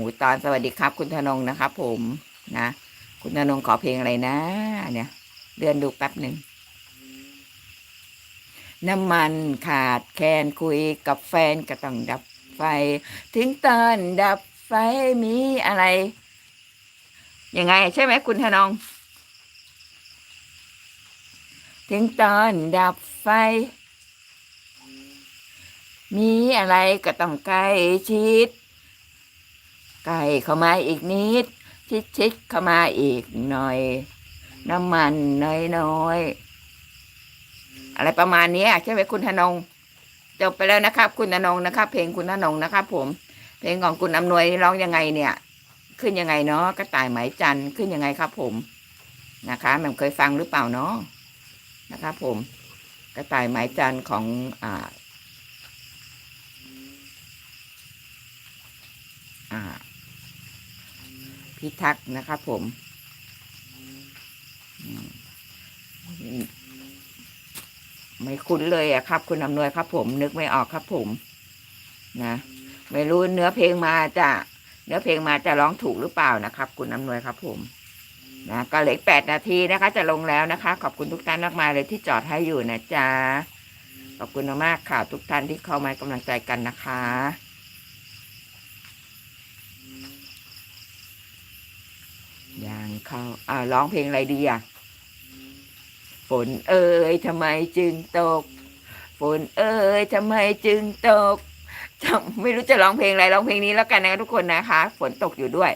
หมูตอนสวัสดีครับ คุณธนงนะครับผมนะ คุณธนงขอเพลงอะไรนะ เนี่ยเดือนดูแป๊บหนึ่งน้ำมันขาดแคลนคุยกับแฟนก็ต้องดับไฟ ถึงตอนดับไฟมีอะไร ยังไงใช่ไหมคุณธนง ถึงตอนดับไฟ มีอะไรก็ต้องใกล้ชิด ใกล้เข้ามาอีกนิด ชิดชิดเข้ามาอีกหน่อย น้ำมันน้อยน้อยๆอะไรประมาณนี้ใช่ไหมคุณธนงจบไปแล้วนะครับ คุณธนงนะครับ เพลงคุณธนงนะครับ ผม เพลงของคุณอำนวยร้องยังไงเนี่ย ขึ้นยังไงเนาะกระต่ายไหมจันทร์ขึ้นยังไงครับ ผมนะคะแม่เคยฟังหรือเปล่าเนาะนะครับ ผมกระต่ายไหมจันทร์ของอ่า พิทักษ์นะครับผมไม่คุ้นเลยอะครับ คุณอำนวยครับ ผม นึกไม่ออกครับ ผมนะไม่รู้เนื้อเพลงมาจะเนื้อเพลงมาจะร้องถูกหรือเปล่านะครับ คุณอำนวยครับ ผมนะก็เหลือแปดนาทีนะคะ จะลงแล้วนะคะ ขอบคุณทุกท่านมากมายเลยที่จอดให้อยู่นะจ๊ะขอบคุณมากค่ะ ทุกท่านที่เข้ามากำลังใจกันนะคะ อย่าง เขาอ่าร้องเพลงอะไรดีอะฝนเอ่ยทำไมจึงตก ฝนเอ่ยทำไมจึงตกจำไม่รู้จะร้องเพลงอะไรร้องเพลงนี้แล้วกันนะทุกคนนะคะ ฝนตกอยู่ด้วย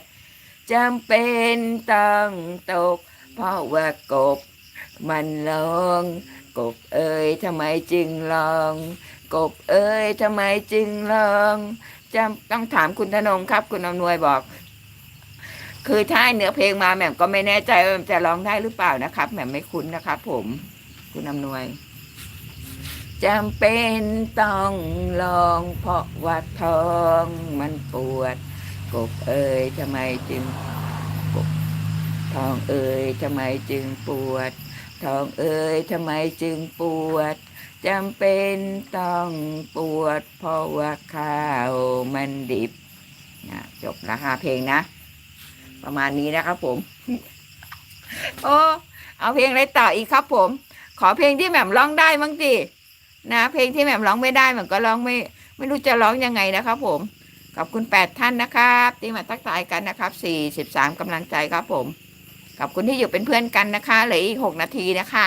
จำเป็นต้องตก เพราะว่ากบ มันร้อง กบเอ่ยทำไมจึงร้อง กบเอ่ยทำไมจึงร้องจำต้องถามคุณธนงครับ คุณอำนวยบอก คือถ้าให้เนื้อเพลงมาแหม่มก็ไม่แน่ใจว่ามันจะร้องได้หรือเปล่านะครับแหม่มไม่คุ้นนะครับผมคุณอำนวยจำเป็นต้องลองเพราะว่าท้องมันปวด กบเอ่ยทำไมจึงกบท้องเอ่ยทำไมจึงปวดท้องเอ่ยทำไมจึงปวดจำเป็นต้องปวด เพราะว่าข้าวมันดิบนะจบล้วค่ะเพลงนะ ประมาณนี้นะครับผม โอ้เอาเพลงอะไรต่ออีกครับผม ขอเพลงที่แหม่มร้องได้มั้งดินะ เพลงที่แหม่มร้องไม่ได้แหม่มก็ร้องไม่ ไม่รู้จะร้องยังไงนะครับผมขอบคุณแปดท่านนะครับที่มาทักทายกันนะครับสี่สิบสามกำลังใจครับผมขอบคุณที่อยู่เป็นเพื่อนกันนะคะเหลืออีกหกนาทีนะคะ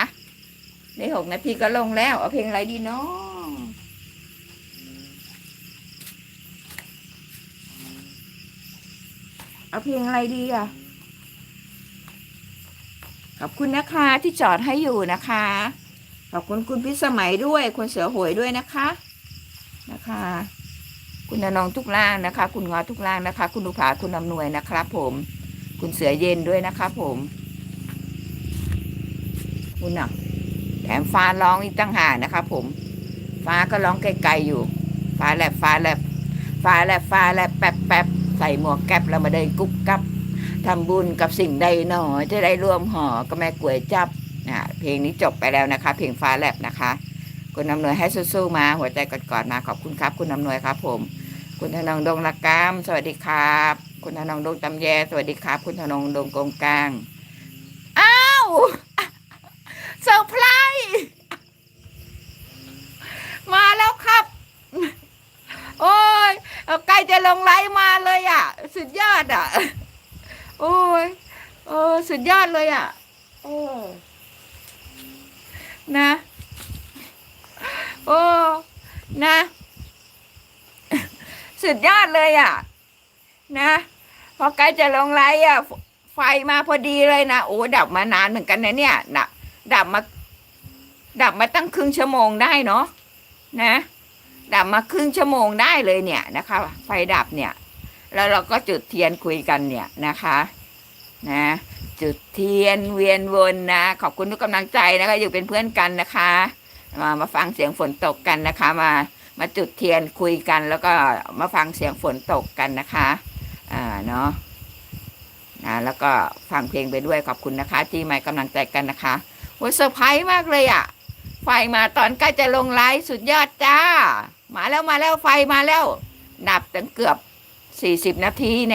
ในหกนาทีก็ลงแล้วเอาเพลงอะไรดีเนาะ เอาเพลงอะไรดีอะ ขอบคุณนะคะที่จอดให้อยู่นะคะ ขอบคุณคุณพิสมัยด้วย คุณเสือหวยด้วยนะคะ นะคะ คุณอนงทุกล่างนะคะ คุณงอทุกล่างนะคะ คุณอุภาคุณอำนวยนะครับผม คุณเสือเย็นด้วยนะคะผมคุณอะแถมฟ้าร้องอีกตั้งหากนะคะผม ฟ้าก็ร้องไกลๆอยู่ ฟ้าแลบฟ้าแลบฟ้าแลบฟ้าแลบแป๊บแป๊บ ใส่หมวกแก๊ปแล้วมาเดินกุ๊บกับทำบุญกับสิ่งใดหนอจะได้ร่วมห่อก็แม่กวยจับนะเพลงนี้จบไปแล้วนะคะ เพลงฟ้าแลบนะคะ คุณอำนวยให้สู้ๆมา หัวใจกอดๆมาขอบคุณครับ คุณอำนวยครับผม คุณธนงดงละกาม สวัสดีครับ คุณธนงดงตำแย สวัสดีครับ คุณธนงดงกงกลางอ้าวเซอร์ไพรส์มาแล้วครับ โอ้ยเอาใก ล้จะลงไลฟ์มาเลยอะ สุดยอดอะ โอ้ยโอ้สุดยอดเลยอะ โอ้นะ โอ้นะ สุดยอดเลยอะ นะพอใกล้จะลงไลฟ์อะ ไฟมาพอดีเลยนะโอ้ดับมานานเหมือนกันนะเนี่ยดับดับมา ดับมาตั้งครึ่งชั่วโมงได้เนาะนะ ดับมาครึ่งชั่วโมงได้เลยเนี่ยนะคะ ไฟดับเนี่ย แล้วเราก็จุดเทียนคุยกันเนี่ยนะคะนะจุดเทียนเวียนวนนะ ขอบคุณทุกกำลังใจนะคะอยู่เป็นเพื่อนกันนะคะ มามาฟังเสียงฝนตกกันนะคะ มามาจุดเทียนคุยกัน แล้วก็มาฟังเสียงฝนตกกันนะคะอ่าเนาะนะแล้วก็ฟังเพลงไปด้วยขอบคุณนะคะ ที่มากำลังใจกันนะคะโอ้เซอร์ไพรส์มากเลยอะ่ะไฟมาตอนใกล้จะลงไลฟ์สุดยอดจ้า มาแล้วมาแล้วไฟมาแล้วดับตั้งเกือบสี่สิบนาทีเนี่ย